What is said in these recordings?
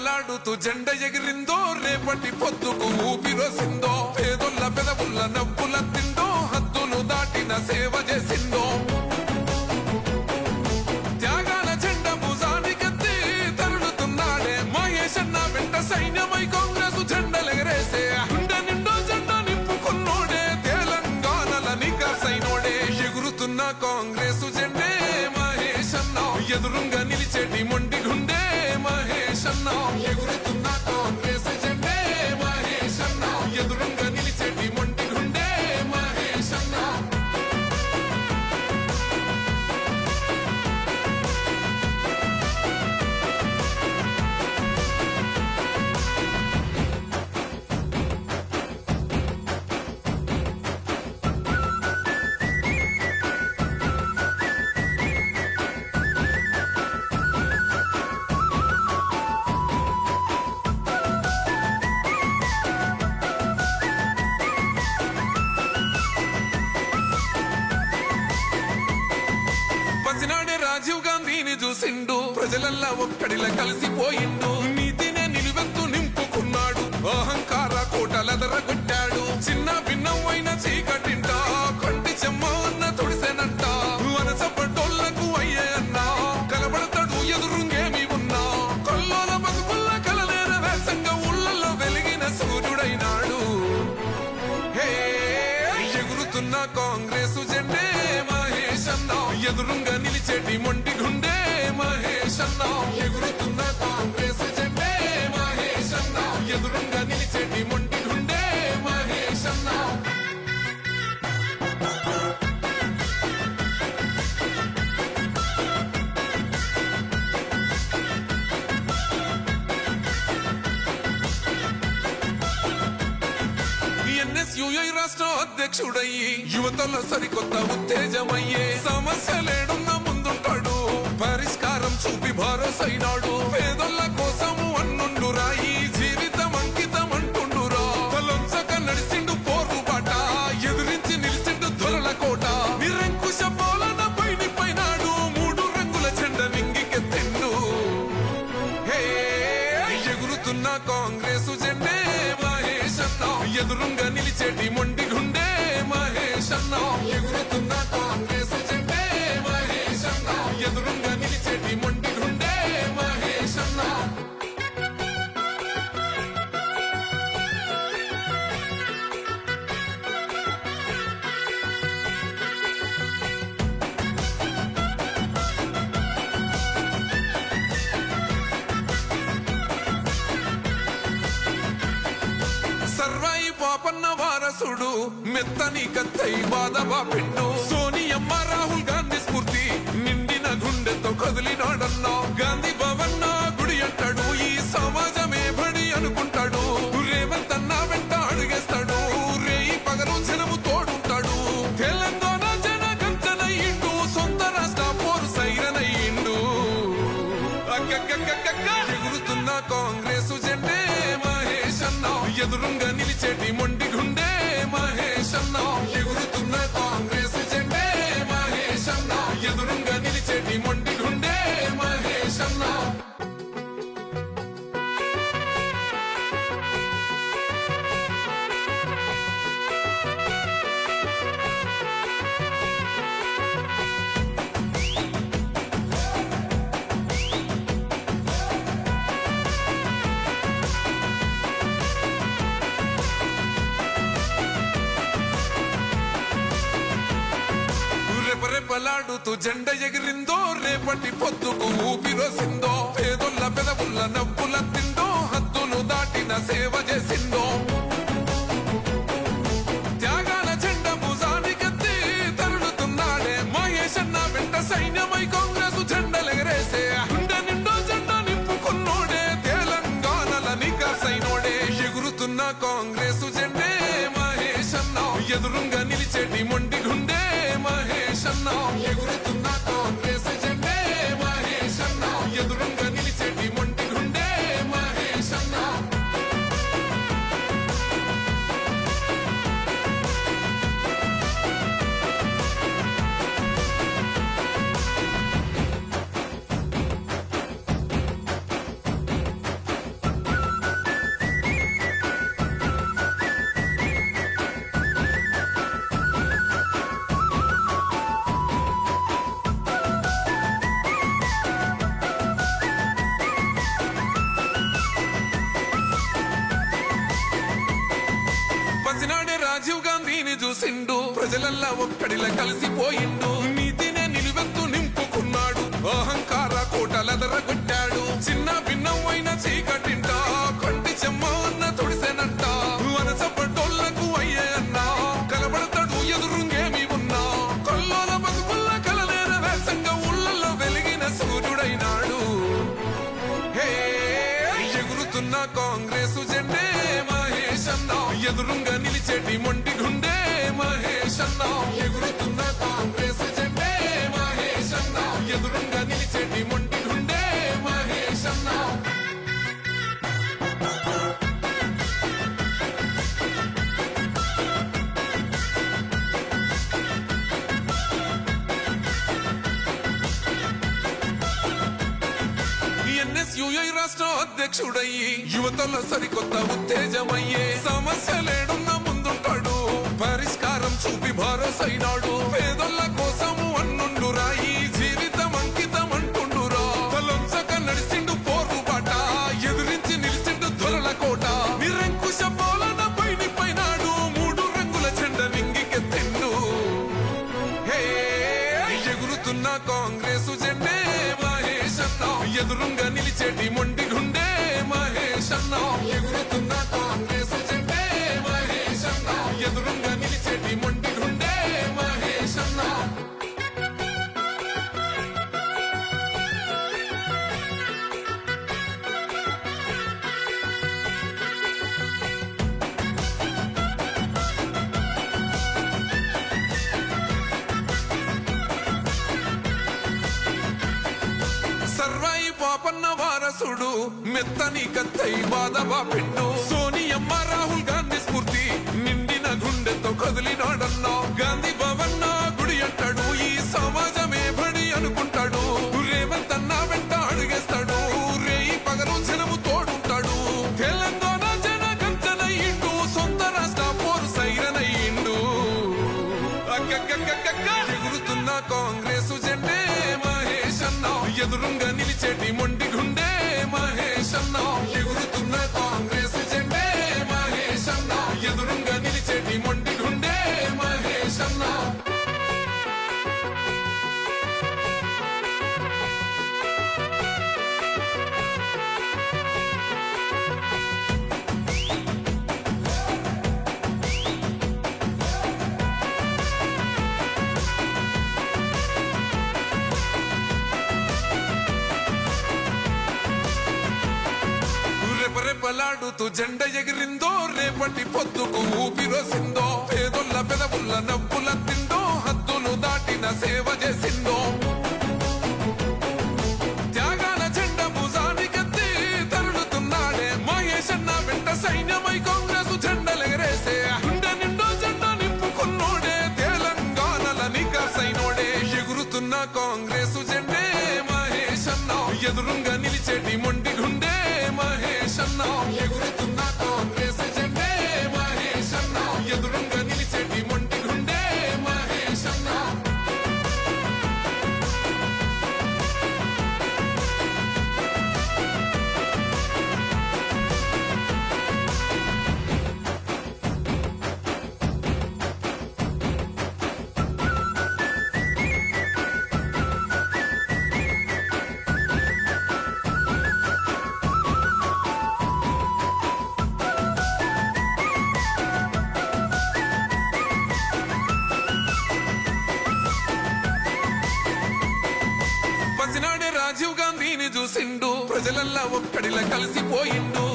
పెదవులాడుతూ జెండ ఎగిరిందో రేపటి పొద్దుకు ఊపిరొసిందో పేదొల్ల పెదవుల్ల నవ్వుల తిందో హద్దులు దాటిన సేవ చేసిందో. ప్రజలల్లా ఒక్కడిలా కలిసిపోయిండు. నీతినే నిలువెత్తు నింపుకున్నాడు. అహంకార కోటలదరగొట్టాడు చిన్న భిన్నమైన చీకటింట కంటి చెమ్మ ఉన్న తొడిసెనంట. వనసపడ్డోళ్ళకు అయ్యే అన్న కలబడతాడు ఎదురుంగేమి ఉన్నా. కల్లోల బతుకుల్ల కలలేన వేసంగా ఊళ్ళల్లో వెలిగిన సూర్యుడైనాడు. హే ఎగురుతున్న కాంగ్రెస్ జెండే మహేష్ అన్న. ఎదురుంగా నిలిచేటి మొండి ఎగురుతున్న కాంగ్రెస్ జెండే మహేష్ ఎదురుంగా నిలిచేటి మొండి గుండె మహేష్ అన్న రాష్ట్ర అధ్యక్షుడయ్యి యువతలో సరికొత్త ఉత్తేజమయ్యే సమస్యలేడున్న ముందుంటాడు. పరిష్కారం చూపి భరోసైనాడు పేదోళ్ళ కోసము అన్నుండురా ఈ జీవితం అంకితం అంటుండురా తలొంచక నడిసిండు పోరుబాట ఎదురించి నిలిచిండు దొరల కోట. నిరంకుశ పోలన పైని పైనాడు మూడు రంగుల చెండ నింగికెత్తిండు. హే ఎగురుతున్న కాంగ్రెస్ జెండే మహేష్ ఎదురుంగా నిలిచేటి మొండి మెత్తని కత్తై బాధవా పిండు సోనియమ్మ రాహుల్ గాంధీ స్ఫూర్తి. నిండిన గుండెతో కదిలినాడన్నా. గాంధీ భవన్న గుడి అంటాడు. ఈ సమాజమే బడి అనుకుంటాడు. రేవంత్ అన్న వెంట అడుగేస్తాడు. రేయి పగలు జనము తోడుంటాడు. తెలంగాణ జన గంటనయ్యిండు సొంత రాష్ట్ర పోరు సైరనయ్యిండు ఎగురుతున్న కాంగ్రెస్ జెండే మహేష్ అన్న. ఎదురుంగా రెపరెపలాడుతూ జెండ ఎగిరిందో రేపటి పొద్దుకు ఊపిరొసిందో పేదొల్ల పెదవుల్ల నవ్వుల తిందో హద్దులు దాటిన సేవ చేసిందో. త్యాగాల జెండ భుజానికెత్తి తరుడుతున్నాడే మహేష్ అన్న వెంట సైన్యమైకో ప్రజలల్లా ఒక్కడిలా కలిసిపోయిండు. నీతినే నిలువెత్తు నింపుకున్నాడు. అహంకార కోటలదరగొట్టాడు చిన్న భిన్నమైన చీకటింట కంటి చెమ్మ అన్న తొడిసెనంట. వనసపడ్డోళ్ళకు అయ్యే అన్న కలబడతాడు ఎదురుంగేమి ఉన్నా. కల్లోల బతుకుల్ల కలలేన వేసంగా ఊళ్ళల్లో వెలిగిన సూర్యుడైనాడు. హే ఎగురుతున్న కాంగ్రెస్ జెండే మహేష్ అన్న. ఎదురుంగా నిలిచేటి మొండి ఎగురుతున్న కాంగ్రెస్ జెండే మహేష్ ఎదురుంగా నిలిచేటి మొండి గుండె మహేష్ రాష్ట్ర అధ్యక్షుడయ్యి యువతలో సరికొత్త ఉత్తేజమయ్యే సమస్యలేడున్న చూపి భరోసైనాడు పేదోళ్ళ కోసము అన్నుండు రాయి జీవితం అంకితం అంటుండురా తలొంచక నడిసిండు పోరుబాట ఎదురించి నిలిచిండు దొరల కోట. నిరంకుశ పోలన పైని పైనాడు మూడు రంగుల చెండ నింగికెత్తిండు. హే ఎగురుతున్న కాంగ్రెస్ జెండే మహేష్ అన్న ఎదురుంగా నిలిచేటి మొండి గుండే మహేష్ అన్న ఎగురుతున్న కాంగ్రెస్ మెత్తని కత్తై బాధవా పిండు సోనియమ్మ రాహుల్ గాంధీ స్ఫూర్తి. నిండిన గుండెతో కదిలినాడన్నా. గాంధీ భవన్ నా గుడి అంటాడు. ఈ సమాజమే బడి అనుకుంటాడు. రేవంత్ అన్న వెంట అడిగేస్తాడు. రేయి పగలు జనము తోడుంటాడు. తెలంగాణ జన గంజనయ్యిండు సొంత రాష్ట్ర పోరు సైరనయ్యిండు ఎగురుతున్న కాంగ్రెస్ జెండే మహేష్ అన్న. ఎదురుంగని రెపరెపలాడుతూ జెండ ఎగిరిందో రేపటి పొద్దుకు ఊపిరొసిందో పేదొల్ల పెదవుల్ల నవ్వుల తిందో హద్దులు దాటిన సేవ చేసిందో. త్యాగాల జెండ భుజానికెత్తి తరుడుతున్నాడే మహేషన్న వెంట సైన్యమై కాంగ్రెస్ చూసిండు ఒక్కడిలా కలిసిపోయిండు.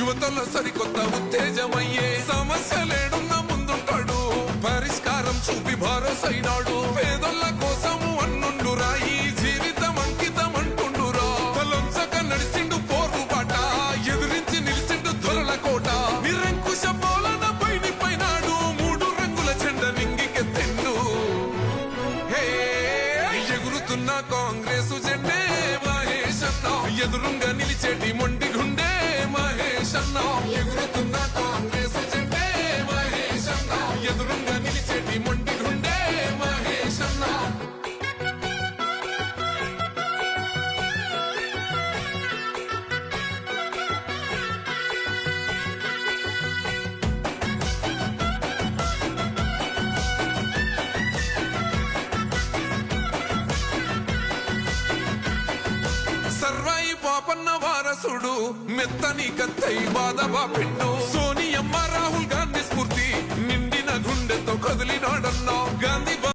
యువతలో సరికొత్త ఉత్తేజమయ్యే సమస్యలేడున్న ముందుంటాడు. పరిష్కారం చూపి భరోసైనాడు. పేదోళ్ళ కోసము అన్నుండు రాయి జీవితం అంకితం అంటుండురా తలొంచక నడిచిండు పోరు బాట ఎదురించి నిలిచిండు ధ్వరల కోట. నిరంకుశ పోలన పైని పైనాడు మూడు రంగుల చెండ నింగికెత్తిండు. హే ఎగురుతున్న కాంగ్రెసు జెండే మహేష్ అన్న ఎదురుంగా నిలిచేటి మొండి గుండె మహేష్ అన్న ఎగురుతున్న కాంగ్రెసు జెండే మహేష్ అన్న ఎదురుంగా నిలిచేటి మొండి గుండె మహేష్ అన్న మెత్తని కత్తై బాధవా పిండు సోనియమ్మ రాహుల్